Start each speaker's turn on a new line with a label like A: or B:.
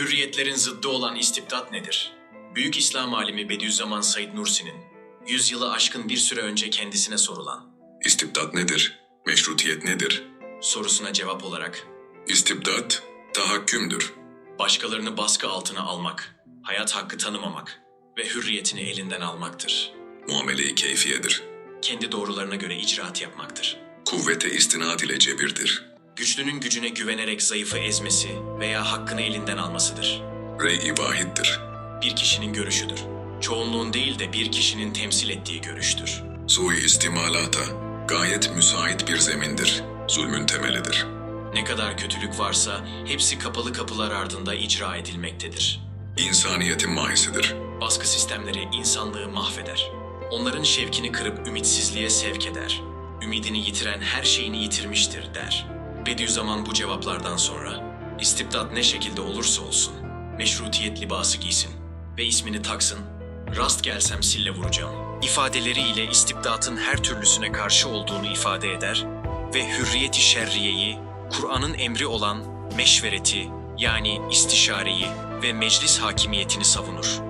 A: Hürriyetlerin zıddı olan istibdat nedir? Büyük İslam alimi Bediüzzaman Said Nursi'nin, yüzyılı aşkın bir süre önce kendisine sorulan
B: İstibdat nedir? Meşrutiyet nedir?
A: sorusuna cevap olarak,
B: İstibdat, tahakkümdür.
A: başkalarını baskı altına almak, hayat hakkı tanımamak ve hürriyetini elinden almaktır.
B: Muamele-i keyfiyedir.
A: Kendi doğrularına göre icraat yapmaktır.
B: Kuvvete istinad ile cebirdir.
A: Güçlünün gücüne güvenerek zayıfı ezmesi veya hakkını elinden almasıdır.
B: Rey-i vahiddir.
A: Bir kişinin görüşüdür. Çoğunluğun değil de bir kişinin temsil ettiği görüştür.
B: Sui istimalata, gayet müsait bir zemindir. Zulmün temelidir.
A: Ne kadar kötülük varsa hepsi kapalı kapılar ardında icra edilmektedir.
B: İnsaniyetin mahisidir.
A: Baskı sistemleri insanlığı mahveder. Onların şevkini kırıp ümitsizliğe sevk eder. Ümidini yitiren her şeyini yitirmiştir der. Bediüzzaman bu cevaplardan sonra istibdat ne şekilde olursa olsun meşrutiyet libası giysin ve ismini taksın. Rast gelsem sille vuracağım. İfadeleriyle istibdatın her türlüsüne karşı olduğunu ifade eder ve hürriyeti şerriyeyi, Kur'an'ın emri olan meşvereti yani istişareyi ve meclis hakimiyetini savunur.